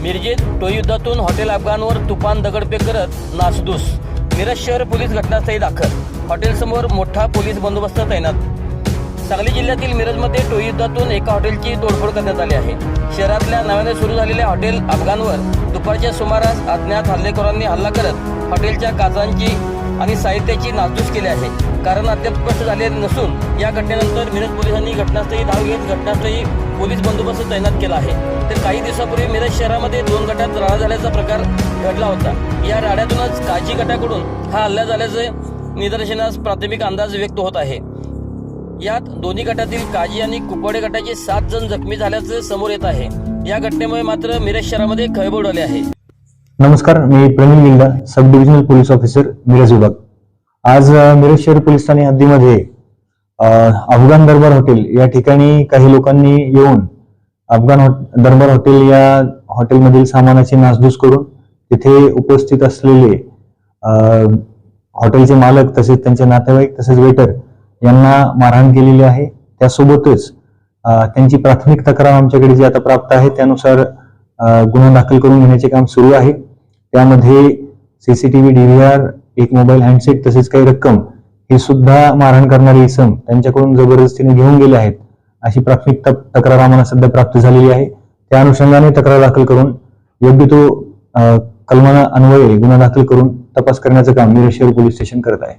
युद्धातून hotel अफगाणवर तुफान दगडफेक करत नासधूस. मिरज शहर पोलीस घटनास्थळी दाखल. हॉटेलसमोर मोठा पोलीस बंदोबस्त तैनात. सांगली जिल्ह्यातील मिरजमध्ये टोळयुद्धातून एका हॉटेलची तोडफोड करण्यात आली आहे. शहरातल्या नव्याने सुरू झालेल्या हॉटेल अफगाणवर दुपारच्या सुमारास अज्ञात हल्लेखोरांनी हल्ला करत हॉटेलच्या काचांची आणि साहित्याची नासधूस केली आहे. कारण अद्याप स्पष्ट झाले नसून या घटनेनंतर मिरज पोलिसांनी घटनास्थळी धाव घेत घटनास्थळी पोलीस बंदोबस्त तैनात केला आहे. तर काही दिवसापूर्वी मिरज शहरामध्ये दोन गटात राडा झाल्याचा प्रकार घडला होता. या राड्यातूनच काजी गटाकडून हा हल्ला झाल्याचे निदर्शनास प्राथमिक अंदाज व्यक्त होत आहे. यात दोन्ही गटातील काजी आणि कुपवाडे गटाचे सात जण जखमी झाल्याचे समोर येत आहे. या घटनेमुळे मात्र मिरज शहरामध्ये खळबळ उडाली आहे. नमस्कार मी Pravin Linga sub divisional police officer Miraj विभाग. आज मिरज शहर पोलीस ठाणे हद्दीमध्ये अफगाण दरबार हॉटेल या ठिकाणी काही लोकांनी येऊन अफगाण दरबार हॉटेल या हॉटेलमधील सामानाची नासधूस करून तिथे उपस्थित असलेले हॉटेलचे मालक तसेच त्यांचे नातेवाईक तसेच वेटर यांना मारहाण केलेली आहे. त्यासोबतच त्यांची प्राथमिक तक्रार आमच्याकडे जी आता प्राप्त आहे त्यानुसार गुन्हा दाखल करून घेण्याचे काम सुरू आहे. त्यामध्ये सीसीटीव्ही डीव्हीआर एक मोबाईल हँडसेट तसेच काही रक्कम हे सुद्धा मारहाण करणारे इसम त्यांच्याकडून जबरदस्तीने घेऊन गेले आहेत. अशी प्राथमिक तक्रार आम्हाला सध्या प्राप्त झालेली आहे. त्या अनुषंगाने तक्रार दाखल करून योग्य तो कलमाना अन्वये गुन्हा दाखल करून तपास करण्याचं काम निरेश्वर पोलीस स्टेशन करत आहे.